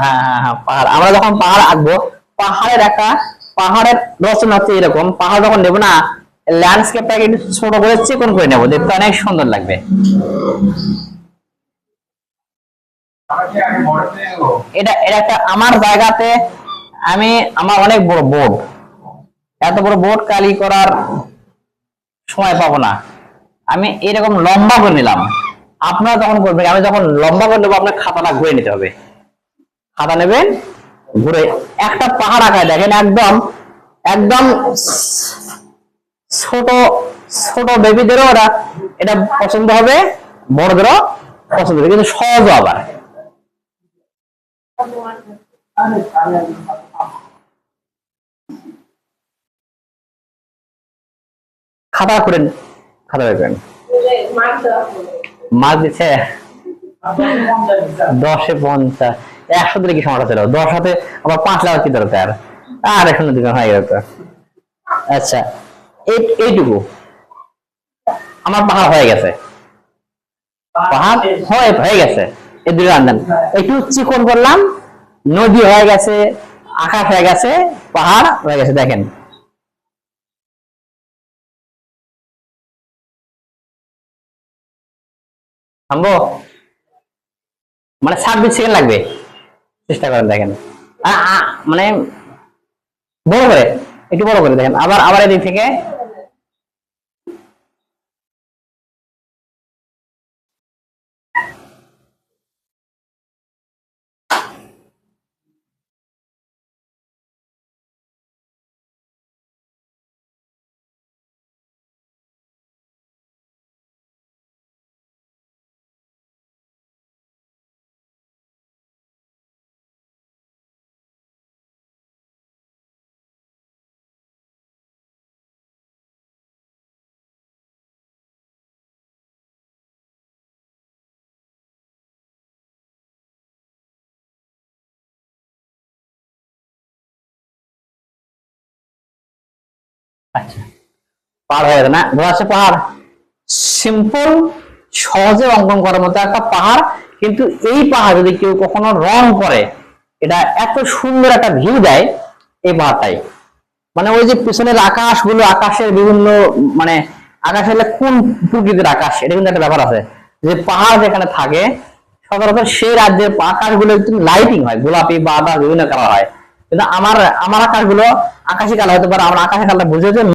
হ্যাঁ হ্যাঁ পাহাড়। আমরা যখন পাহাড় আঁকবো, পাহাড়ের একটা পাহাড়ের রচনা হচ্ছে এরকম। পাহাড় যখন নেব না ল্যান্ডস্কেপটাকে একটু ছোট করে চিকন করে নেব। দেখতে অনেক সুন্দর লাগবে। এটা এটা একটা আমার জায়গাতে আমি আমার অনেক বড় বোর্ড এত বড় বোর্ড কালি করার সময় পাবো না। আমি এরকম লম্বা করে নিলাম। আপনারা যখন করবেন আমি যখন লম্বা করে নেব, আপনার খাতাটা ঘুরে নিতে হবে। খাতা নেবেন, ঘুরে একটা পাহাড় আঁকায় দেখেন, একদম একদম ছোট ছোট বেবিদেরও ওরা এটা পছন্দ হবে, বড়দেরও পছন্দ হবে, কিন্তু সহজও আবার। খাতা করেন খাতা করেন মাছ দিচ্ছে? দশে পঞ্চাশ। একশো দিলে কি সমস্যা ছিল? দশ হাতে আবার পাঁচ লাখ কি দরকার? আর এখন দিকে হয়ে গেল আচ্ছা এইটুকু। আমার পাহাড় হয়ে গেছে। পাহাড় হয়ে হয়ে গেছে। এই দুটো একটু চিকন করলাম। নদী হয়ে গেছে, আকাশ হয়ে গেছে, পাহাড় হয়ে গেছে, দেখেন। মানে ছাব্বিশ সেকেন্ড লাগবে। চেষ্টা করেন দেখেন। মানে বড় করে একটু বড় করে দেখেন। আবার আবার এদিক থেকে আচ্ছা। পাহাড় হয়ে না? বোঝা যাচ্ছে পাহাড়। সিম্পল সহজে অঙ্কন করার মতো একটা পাহাড়, কিন্তু এই পাহাড় যদি কেউ কখনো রং করে, এটা এত সুন্দর একটা ভিউ দেয়, এই পাহাড়টাই। মানে ওই যে পিছনের আকাশগুলো, আকাশের বিভিন্ন মানে আকাশ হলে কোন প্রকৃতির আকাশ, এটা কিন্তু একটা ব্যাপার আছে। যে পাহাড় যেখানে থাকে, সচরাচর সেই রাজ্যের আকাশগুলো একটু লাইটিং হয়, গোলাপি বা বিভিন্ন কালার হয়। কিন্তু আমার আমার আকাশগুলো আকাশি কালার হতে পারে আমার আকাশি কালার বুঝে